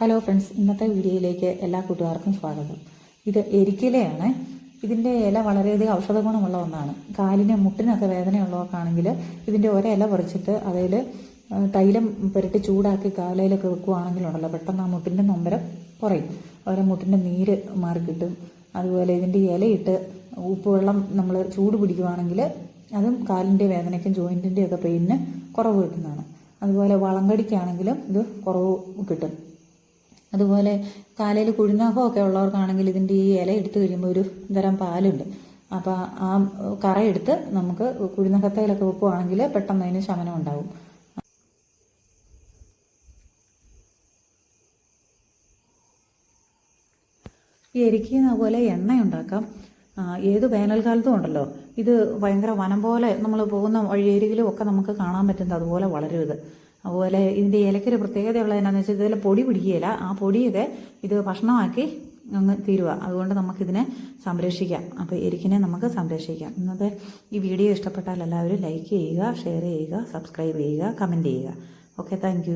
Hello friends ഇന്നത്തെ വീഡിയോയിലേക്ക് എല്ലാ കൂട്ടുകാർക്കും സ്വാഗതം. ഇത് എരിക്കിലയാണ്. ഇതിന്റെ ഇല വളരെയധികം ഔഷധ ഗുണമുള്ള ഒന്നാണ്. കാലിന് മുട്ടിനൊക്കെ വേദനയുള്ളവർക്കാണെങ്കിൽ ഇതിന്റെ ഒരില പറിച്ചിട്ട് അതിൽ തൈലം പുരട്ടി ചൂടാക്കി കാലയിലൊക്കെ വെക്കുകയാണെങ്കിലുണ്ടല്ലോ പെട്ടെന്ന് ആ മുട്ടിന്റെ നൊമ്പരം കുറയും. ഓരോ മുട്ടിന്റെ നീര് മാറിക്കിട്ടും അതുപോലെ ഇതിന്റെ ഇലയിട്ട് ഉപ്പുവെള്ളം നമ്മൾ ചൂട് പിടിക്കുവാണെങ്കിൽ അതും കാലിന്റെ വേദനയ്ക്കും ജോയിന്റിന്റെയൊക്കെ പെയിനിന് കുറവ് കിട്ടുന്നതാണ്. അതുപോലെ വളങ്കടിക്കാണെങ്കിലും ഇത് കുറവ് കിട്ടും. അതുപോലെ കാലയിൽ കുഴിനഖമൊക്കെ ഉള്ളവർക്കാണെങ്കിൽ ഇതിന്റെ ഈ ഇല എടുത്തു കഴിയുമ്പോൾ ഒരു തരം പാലുണ്ട്. അപ്പോൾ ആ കറയെടുത്ത് നമുക്ക് കുഴിനഖത്തയിലൊക്കെ വെക്കുവാണെങ്കിൽ പെട്ടെന്ന് അതിന് ശമനം ഉണ്ടാവും. ഈ എരിക്കുന്ന പോലെ എണ്ണ ഉണ്ടാക്കാം. ഏത് വേനൽക്കാലത്തും ഉണ്ടല്ലോ. ഇത് ഭയങ്കര വനം പോലെ നമ്മൾ പോകുന്ന വഴിയരികിലും ഒക്കെ നമുക്ക് കാണാൻ പറ്റുന്നത് അതുപോലെ വളരും ഇത് അതുപോലെ ഇതിന്റെ ഇലക്കൊരു പ്രത്യേകത ഉള്ളത് എന്താണെന്ന് വെച്ചാൽ ഇതിൽ പൊടി പിടിക്കുകയില്ല. ആ പൊടിയൊക്കെ ഇത് ഭക്ഷണമാക്കി അങ്ങ് തീരുക അതുകൊണ്ട് നമുക്കിതിനെ സംരക്ഷിക്കാം. അപ്പോൾ എരിക്കിനെ നമുക്ക് സംരക്ഷിക്കാം. ഇന്നത്തെ ഈ വീഡിയോ ഇഷ്ടപ്പെട്ടാൽ എല്ലാവരും ലൈക്ക് ചെയ്യുക ഷെയർ ചെയ്യുക സബ്സ്ക്രൈബ് ചെയ്യുക കമന്റ് ചെയ്യുക. Okay thank